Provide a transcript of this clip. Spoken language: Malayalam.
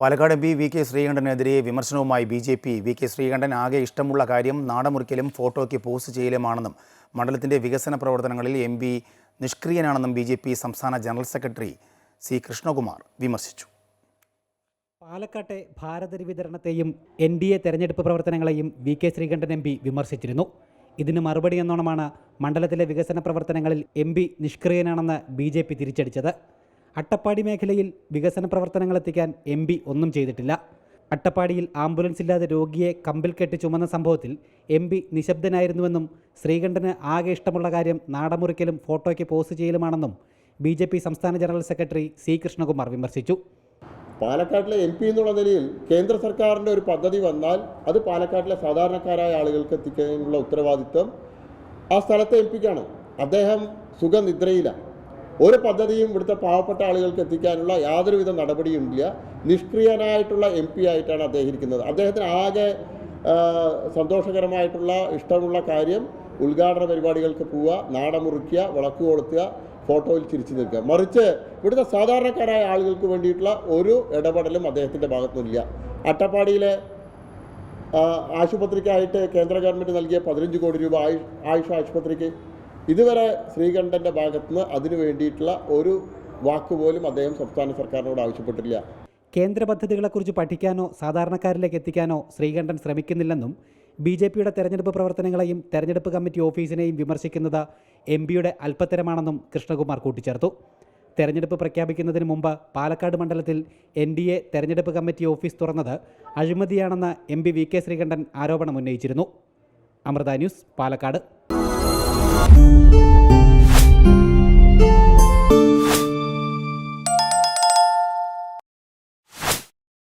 Palakkad M P V K ശ്രീകണ്ഠനെതിരെ വിമർശനവുമായി B J P. V K Sreekandan ആകെ ഇഷ്ടമുള്ള കാര്യം നാടമുറിക്കലും ഫോട്ടോയ്ക്ക് പോസ്റ്റ് ചെയ്യലുമാണെന്നും മണ്ഡലത്തിന്റെ വികസന പ്രവർത്തനങ്ങളിൽ എം പി നിഷ്ക്രിയനാണെന്നും ബി ജെ പി സംസ്ഥാന ജനറൽ സെക്രട്ടറി സി കൃഷ്ണകുമാർ വിമർശിച്ചു. പാലക്കാട്ടെ ഭാരതരി വിതരണത്തെയും എൻ ഡി എ തെരഞ്ഞെടുപ്പ് പ്രവർത്തനങ്ങളെയും V K Sreekandan M P വിമർശിച്ചിരുന്നു. ഇതിന് മറുപടി എന്നോണമാണ് മണ്ഡലത്തിലെ വികസന പ്രവർത്തനങ്ങളിൽ എം പി നിഷ്ക്രിയനാണെന്ന് ബി ജെ പി തിരിച്ചടിച്ചത്. അട്ടപ്പാടി മേഖലയിൽ വികസന പ്രവർത്തനങ്ങൾ എത്തിക്കാൻ എം പി ഒന്നും ചെയ്തിട്ടില്ല. അട്ടപ്പാടിയിൽ ആംബുലൻസ് ഇല്ലാതെ രോഗിയെ കമ്പിൽ കെട്ടി ചുമന്ന സംഭവത്തിൽ എം പി നിശബ്ദനായിരുന്നുവെന്നും ശ്രീകണ്ഠന് ആകെ ഇഷ്ടമുള്ള കാര്യം നാടമുറിക്കലും ഫോട്ടോയ്ക്ക് പോസ്റ്റ് ചെയ്യലുമാണെന്നും ബി ജെ പി സംസ്ഥാന ജനറൽ സെക്രട്ടറി സി കൃഷ്ണകുമാർ വിമർശിച്ചു. പാലക്കാട്ടിലെ എം പി എന്നുള്ള നിലയിൽ കേന്ദ്ര സർക്കാരിന്റെ ഒരു പദ്ധതി വന്നാൽ അത് പാലക്കാട്ടിലെ സാധാരണക്കാരായ ആളുകൾക്ക് എത്തിക്കാനുള്ള ഉത്തരവാദിത്വം ആ സ്ഥലത്തെ എം പിക്കാണ്. അദ്ദേഹം സുഖനിദ്രയില്ല. ഒരു പദ്ധതിയും ഇവിടുത്തെ പാവപ്പെട്ട ആളുകൾക്ക് എത്തിക്കാനുള്ള യാതൊരുവിധ നടപടിയും ഇല്ല. നിഷ്ക്രിയനായിട്ടുള്ള എം പി ആയിട്ടാണ് അദ്ദേഹം ഇരിക്കുന്നത് അദ്ദേഹത്തിന് ആകെ സന്തോഷകരമായിട്ടുള്ള ഇഷ്ടമുള്ള കാര്യം ഉദ്ഘാടന പരിപാടികൾക്ക് പോവുക നാടമുറിക്കുക വിളക്ക് കൊളുത്തുക ഫോട്ടോയിൽ ചിരിച്ചു നിൽക്കുക. മറിച്ച് ഇവിടുത്തെ സാധാരണക്കാരായ ആളുകൾക്ക് വേണ്ടിയിട്ടുള്ള ഒരു ഇടപെടലും അദ്ദേഹത്തിന്റെ ഭാഗത്തുനിന്നില്ല. അട്ടപ്പാടിയിലെ ആശുപത്രിക്കായിട്ട് കേന്ദ്ര ഗവൺമെന്റ് നൽകിയ പതിനഞ്ച് കോടി രൂപ ആയുഷ് ആയുഷ് ആശുപത്രിക്ക് ഇതുവരെ ശ്രീകണ്ഠന്റെ ഭാഗത്തുനിന്ന് അതിനു വേണ്ടിയിട്ടുള്ള ഒരു വാക്കുപോലും അദ്ദേഹം സംസ്ഥാന സർക്കാരിനോട് ആവശ്യപ്പെട്ടിട്ടില്ല. കേന്ദ്ര പദ്ധതികളെക്കുറിച്ച് പഠിക്കാനോ സാധാരണക്കാരിലേക്ക് എത്തിക്കാനോ ശ്രീകണ്ഠൻ ശ്രമിക്കുന്നില്ലെന്നും ബി ജെ പിയുടെ തെരഞ്ഞെടുപ്പ് പ്രവർത്തനങ്ങളെയും തെരഞ്ഞെടുപ്പ് കമ്മിറ്റി ഓഫീസിനെയും വിമർശിക്കുന്നത് എം പിയുടെ അല്പത്തരമാണെന്നും കൃഷ്ണകുമാർ കൂട്ടിച്ചേർത്തു. തെരഞ്ഞെടുപ്പ് പ്രഖ്യാപിക്കുന്നതിന് മുമ്പ് പാലക്കാട് മണ്ഡലത്തിൽ എൻ ഡി എ തെരഞ്ഞെടുപ്പ് കമ്മിറ്റി ഓഫീസ് തുറന്നത് അഴിമതിയാണെന്ന് M P V K Sreekandan ആരോപണം ഉന്നയിച്ചിരുന്നു അമൃത ന്യൂസ് പാലക്കാട്.